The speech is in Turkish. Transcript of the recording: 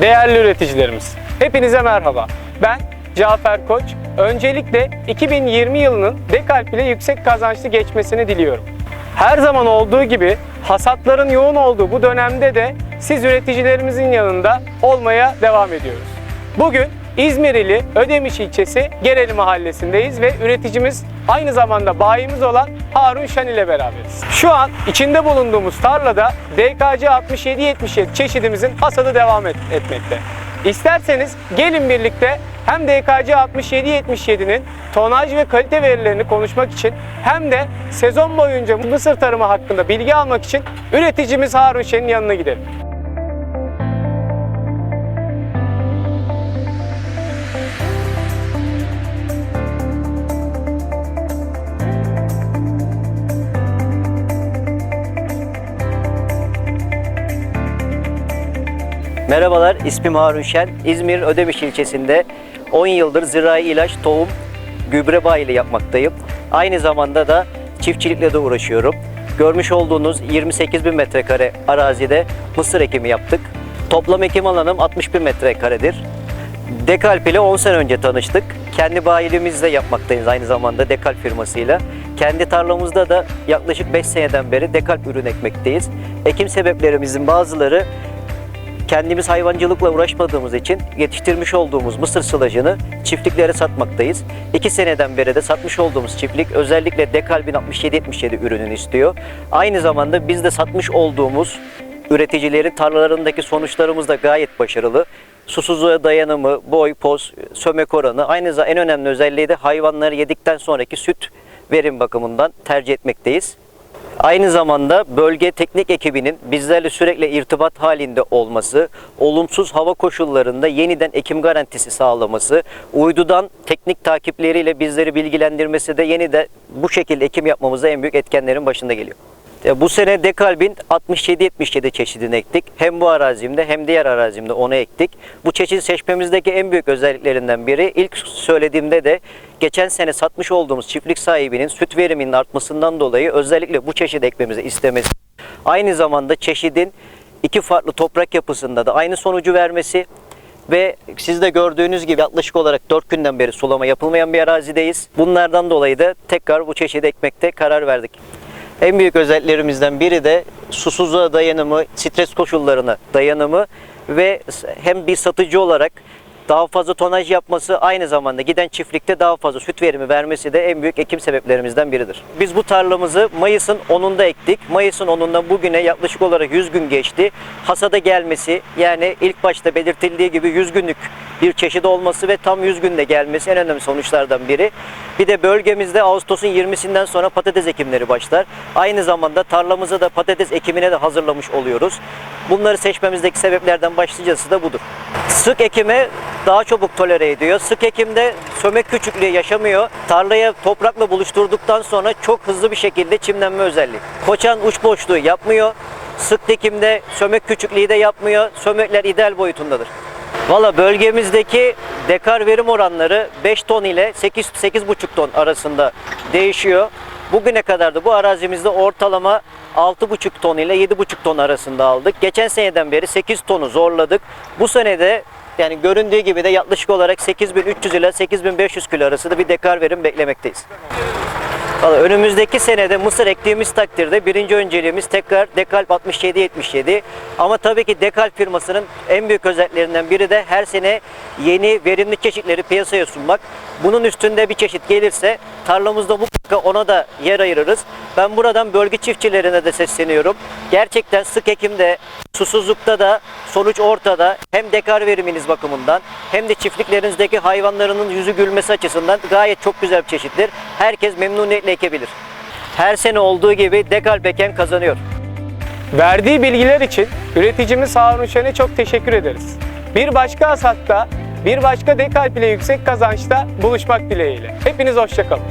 Değerli üreticilerimiz, hepinize merhaba. Ben Cafer Koç. Öncelikle 2020 yılının Dekalp ile yüksek kazançlı geçmesini diliyorum. Her zaman olduğu gibi hasatların yoğun olduğu bu dönemde de siz üreticilerimizin yanında olmaya devam ediyoruz. Bugün İzmir ili Ödemiş ilçesi Gereli mahallesindeyiz ve üreticimiz aynı zamanda bayimiz olan Harun Şen ile beraberiz. Şu an içinde bulunduğumuz tarlada DKC 6777 çeşidimizin hasadı devam et- etmekte. İsterseniz gelin birlikte hem DKC 6777'nin tonaj ve kalite verilerini konuşmak için hem de sezon boyunca mısır tarımı hakkında bilgi almak için üreticimiz Harun Şen'in yanına gidelim. Merhabalar, ismim Harun Şen. İzmir Ödemiş ilçesinde 10 yıldır zirai ilaç, tohum, gübre bayiliği yapmaktayım. Aynı zamanda da çiftçilikle de uğraşıyorum. Görmüş olduğunuz 28 bin metrekare arazide mısır ekimi yaptık. Toplam ekim alanım 60 bin metrekaredir. Dekalp ile 10 sene önce tanıştık. Kendi bayiliğimizle yapmaktayız aynı zamanda Dekalp firmasıyla. Kendi tarlamızda da yaklaşık 5 seneden beri Dekalp ürün ekmekteyiz. Ekim sebeplerimizin bazıları kendimiz hayvancılıkla uğraşmadığımız için yetiştirmiş olduğumuz mısır sılacını çiftliklere satmaktayız. İki seneden beri de satmış olduğumuz çiftlik özellikle Dekalbin 6777 ürününü istiyor. Aynı zamanda biz de satmış olduğumuz üreticilerin tarlalarındaki sonuçlarımız da gayet başarılı. Susuzluğa dayanımı, boy, poz, sömek oranı, aynı zamanda en önemli özelliği de hayvanları yedikten sonraki süt verim bakımından tercih etmekteyiz. Aynı zamanda bölge teknik ekibinin bizlerle sürekli irtibat halinde olması, olumsuz hava koşullarında yeniden ekim garantisi sağlaması, uydudan teknik takipleriyle bizleri bilgilendirmesi de yeniden bu şekilde ekim yapmamıza en büyük etkenlerin başında geliyor. E, Bu sene Dekalbin 67-77 çeşidini ektik. Hem bu arazimde hem diğer arazimde onu ektik. Bu çeşidi seçmemizdeki en büyük özelliklerinden biri ilk söylediğimde de geçen sene satmış olduğumuz çiftlik sahibinin süt veriminin artmasından dolayı özellikle bu çeşidi ekmemizi istemesi. Aynı zamanda çeşidin iki farklı toprak yapısında da aynı sonucu vermesi ve siz de gördüğünüz gibi yaklaşık olarak 4 günden beri sulama yapılmayan bir arazideyiz. Bunlardan dolayı da tekrar bu çeşidi ekmekte karar verdik. En büyük özelliklerimizden biri de susuzluğa dayanımı, stres koşullarına dayanımı ve hem bir satıcı olarak daha fazla tonaj yapması aynı zamanda giden çiftlikte daha fazla süt verimi vermesi de en büyük ekim sebeplerimizden biridir. Biz bu tarlamızı Mayıs'ın 10'unda ektik. Mayıs'ın 10'undan bugüne yaklaşık olarak 100 gün geçti. Hasada gelmesi yani ilk başta belirtildiği gibi 100 günlük bir çeşit olması ve tam 100 günde gelmesi en önemli sonuçlardan biri. Bir de bölgemizde Ağustos'un 20'sinden sonra patates ekimleri başlar. Aynı zamanda tarlamızı da patates ekimine de hazırlamış oluyoruz. Bunları seçmemizdeki sebeplerden başlıcası da budur. Sık ekime daha çabuk tolere ediyor. Sık ekimde sömek küçüklüğü yaşamıyor. Tarlaya toprakla buluşturduktan sonra çok hızlı bir şekilde çimlenme özelliği. Koçan uç boşluğu yapmıyor. Sık dikimde sömek küçüklüğü de yapmıyor. Sömekler ideal boyutundadır. Valla bölgemizdeki dekar verim oranları 5 ton ile 8 8,5 ton arasında değişiyor. Bugüne kadar da bu arazimizde ortalama 6,5 ton ile 7,5 ton arasında aldık. Geçen seneden beri 8 tonu zorladık. Bu sene de yani göründüğü gibi de yaklaşık olarak 8300 ile 8500 kilo arasında bir dekar verim beklemekteyiz. Valla önümüzdeki senede mısır ektiğimiz takdirde birinci önceliğimiz tekrar Dekalp 67-77. Ama tabii ki Dekalp firmasının en büyük özelliklerinden biri de her sene yeni verimli çeşitleri piyasaya sunmak. Bunun üstünde bir çeşit gelirse tarlamızda mutlaka ona da yer ayırırız. Ben buradan bölge çiftçilerine de sesleniyorum. Gerçekten sık ekimde, susuzlukta da sonuç ortada. Hem dekar veriminiz bakımından hem de çiftliklerinizdeki hayvanlarının yüzü gülmesi açısından gayet çok güzel bir çeşittir. Herkes memnuniyetle ekebilir. Her sene olduğu gibi Dekalp eken kazanıyor. Verdiği bilgiler için üreticimiz Harun Şen'e çok teşekkür ederiz. Bir başka hasatta, bir başka dekalp ile yüksek kazançta buluşmak dileğiyle. Hepiniz hoşçakalın.